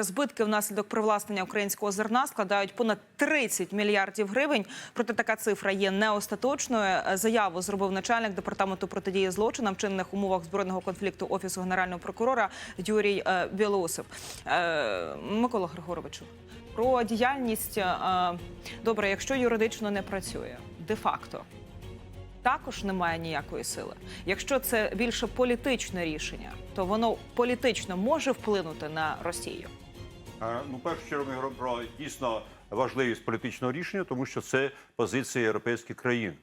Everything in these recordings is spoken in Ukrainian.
Збитки внаслідок привласнення українського зерна складають понад 30 мільярдів гривень. Проте така цифра є не остаточною. Заяву зробив начальник департаменту протидії злочинам чинних умовах збройного конфлікту офісу генерального прокурора Юрій е, Білоусов. Е, Микола Григоровичу, про діяльність е, добре, якщо юридично не працює, де-факто також немає ніякої сили. Якщо це більше політичне рішення, то воно політично може вплинути на Росію. Е, Ну, першу чергу ми говоримо про дійсно важливість політичного рішення, тому що це позиція європейських країн.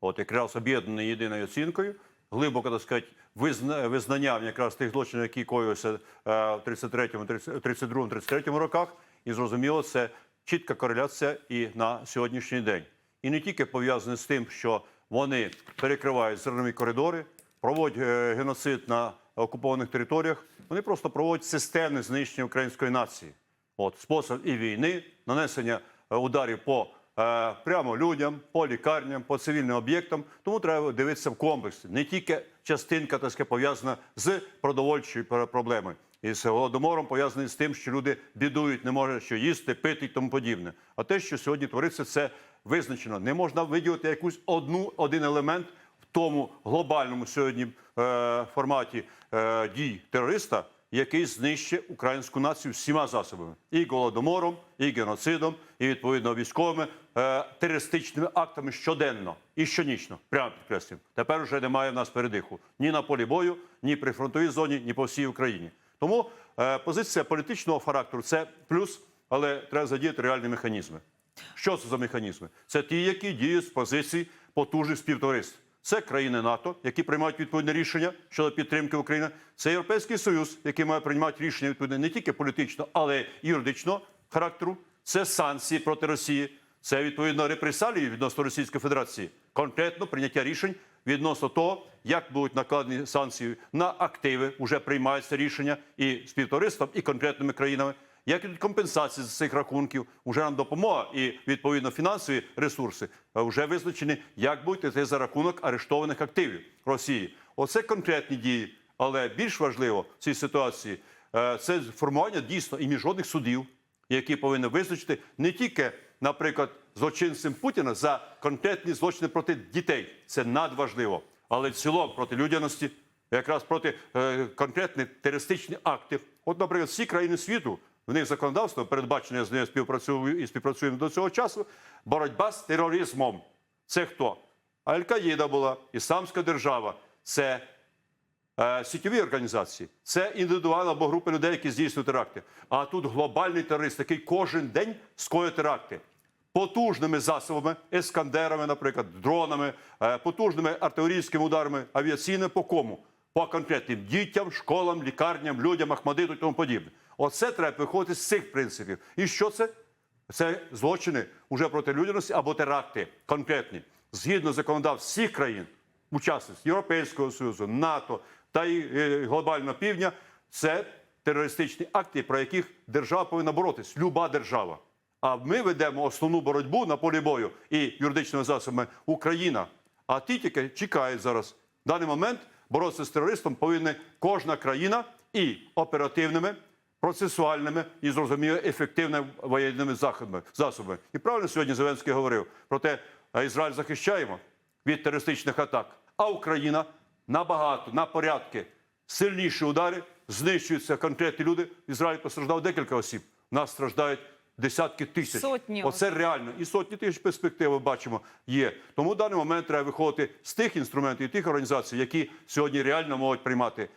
От якраз об'єднані єдиною оцінкою, глибоко так сказати, визна- визнанням якраз тих злочинів, які коїлися е, в 33-му, 32-му, 33-му роках, і зрозуміло, це чітка кореляція і на сьогоднішній день. І не тільки пов'язане з тим, що вони перекривають зернові коридори, проводять е, геноцид на окупованих територіях. Вони просто проводять системне знищення української нації. От спосіб і війни, нанесення е, ударів по е, прямо людям, по лікарням, по цивільним об'єктам. Тому треба дивитися в комплексі. Не тільки частинка так сказати, пов'язана з продовольчою пр- проблемою. І з голодомором пов'язаний з тим, що люди бідують, не можуть що їсти, пити і тому подібне. А те, що сьогодні твориться, це визначено. Не можна виділити якусь одну один елемент в тому глобальному сьогодні е, форматі е, дій терориста, який знищить українську націю всіма засобами: і голодомором, і геноцидом, і відповідно військовими е, терористичними актами щоденно і щонічно. Прямо підкреслюю. Тепер вже немає в нас передиху ні на полі бою, ні при фронтовій зоні, ні по всій Україні. Тому е, позиція політичного характеру це плюс, але треба задіяти реальні механізми. Що це за механізми? Це ті, які діють з позиції потужних співтовариств. Це країни НАТО, які приймають відповідне рішення щодо підтримки України. Це Європейський Союз, який має приймати рішення відповідне не тільки політично, але й юридичного характеру. Це санкції проти Росії. Це відповідно репресалії відносно Російської Федерації. Конкретно прийняття рішень відносно того, як будуть накладені санкції на активи, вже приймаються рішення і співтовариством, і конкретними країнами. Як ідуть компенсації з цих рахунків, вже нам допомога і відповідно фінансові ресурси е, вже визначені, як будуть йти за рахунок арештованих активів Росії. Оце конкретні дії. Але більш важливо в цій ситуації е, це формування дійсно і міжнародних судів, які повинні визначити не тільки, наприклад, злочинцем Путіна за конкретні злочини проти дітей. Це надважливо, але в цілому проти людяності, якраз проти е, конкретних терористичних актів. От, наприклад, всі країни світу. В них законодавство передбачене, я з нею співпрацюю і співпрацюємо до цього часу. Боротьба з тероризмом. Це хто? Аль-Каїда була, Ісламська держава. Це е, сітєві організації, це індивідуальна або групи людей, які здійснюють теракти. А тут глобальний терорист, який кожен день скоює теракти. Потужними засобами, ескандерами, наприклад, дронами, е, потужними артилерійськими ударами, авіаційними по кому? По конкретним дітям, школам, лікарням, людям, Ахмадиту і тому подібне. Оце треба виходити з цих принципів. І що це? Це злочини уже проти людяності або теракти конкретні, згідно законодавств всіх країн, учасниць Європейського Союзу, НАТО та й е, глобального півдня. Це терористичні акти, про яких держава повинна боротись, люба держава. А ми ведемо основну боротьбу на полі бою і юридичними засобами Україна. А ті тільки чекають зараз. В даний момент боротися з терористом повинна кожна країна і оперативними, процесуальними і зрозуміло ефективними воєнними заходами засобами. І правильно сьогодні Зеленський говорив про те, а Ізраїль захищаємо від терористичних атак, а Україна набагато на порядки сильніші удари, знищуються конкретні люди. В Ізраїлі постраждало декілька осіб. У нас страждають десятки тисяч. Сотні Оце реально. І сотні тисяч перспективи бачимо є. Тому в даний момент треба виходити з тих інструментів і тих організацій, які сьогодні реально можуть приймати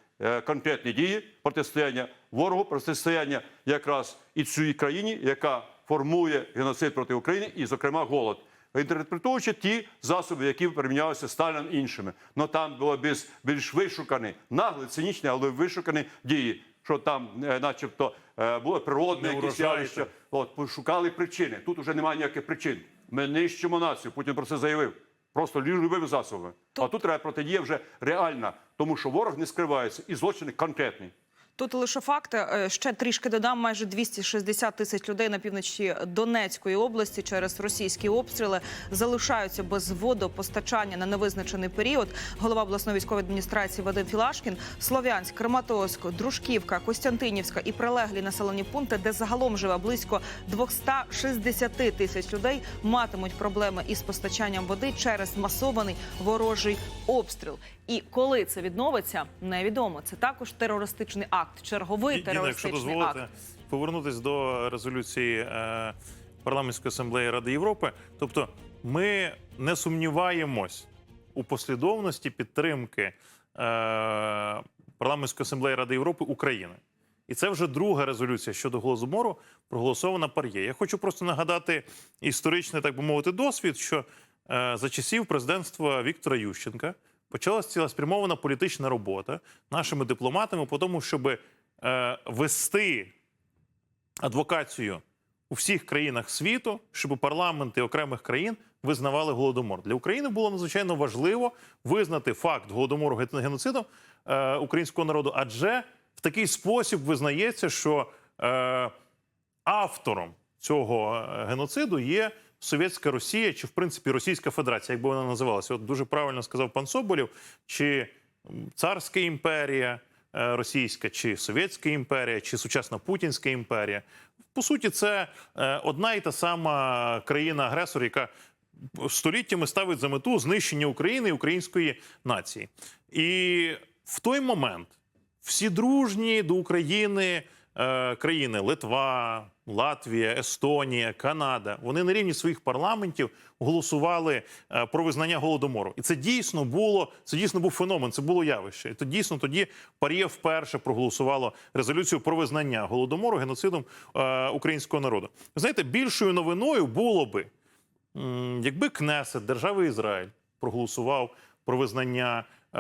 конкретні дії протистояння ворогу, протистояння якраз і цій країні, яка формує геноцид проти України, і, зокрема, голод. Інтерпретуючи ті засоби, які примінялися Сталіном іншими. Ну там було більш, більш вишукані, наглі, цинічні, але вишукані дії, що там, е, начебто, е, було природне Не якісь явище. От пошукали причини. Тут вже немає ніяких причин. Ми нищимо націю. Путін про це заявив. Просто любими засобами. А тут треба протидія вже реальна, тому що ворог не скривається і злочини конкретні. Тут лише факти. Е, Ще трішки додам. Майже 260 тисяч людей на півночі Донецької області через російські обстріли залишаються без водопостачання на невизначений період. Голова обласної військової адміністрації Вадим Філашкін, Слов'янськ, Краматорськ, Дружківка, Костянтинівська і прилеглі населені пункти, де загалом живе близько 260 тисяч людей, матимуть проблеми із постачанням води через масований ворожий обстріл. І коли це відновиться, невідомо. Це також терористичний акт, черговий Діна, якщо терористичний дозволите, акт. повернутися до резолюції е, парламентської асамблеї Ради Європи. Тобто, ми не сумніваємось у послідовності підтримки е, парламентської асамблеї Ради Європи України. І це вже друга резолюція щодо голодомору, проголосована пар'є. Я хочу просто нагадати історичний, так би мовити, досвід, що е, за часів президентства Віктора Ющенка почалася цілеспрямована політична робота нашими дипломатами по тому, щоб е, вести адвокацію у всіх країнах світу, щоб парламенти окремих країн визнавали голодомор. Для України було надзвичайно важливо визнати факт голодомору геноцидом е, українського народу, адже в такий спосіб визнається, що е, автором цього е, геноциду є Совєтська Росія чи, в принципі, Російська Федерація, як би вона називалася. От дуже правильно сказав пан Соболєв, чи Царська імперія е, Російська, чи Совєтська імперія, чи сучасна Путінська імперія. По суті, це е, одна і та сама країна-агресор, яка століттями ставить за мету знищення України і української нації. І в той момент всі дружні до України е, країни Литва, Латвія, Естонія, Канада. Вони на рівні своїх парламентів голосували е, про визнання голодомору. І це дійсно було це дійсно був феномен. Це було явище. І то дійсно тоді Пар'є вперше проголосувало резолюцію про визнання голодомору геноцидом е, українського народу. Ви знаєте, більшою новиною було би. Якби Кнесет держави Ізраїль проголосував про визнання е,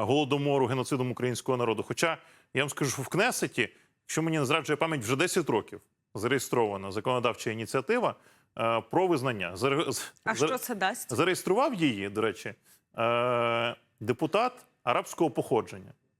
голодомору геноцидом українського народу. Хоча я вам скажу, в Кнесеті, якщо мені не зраджує пам'ять, вже 10 років зареєстрована законодавча ініціатива е, про визнання. Заре- А що це дасть? Зареєстрував її, до речі, е, депутат арабського походження.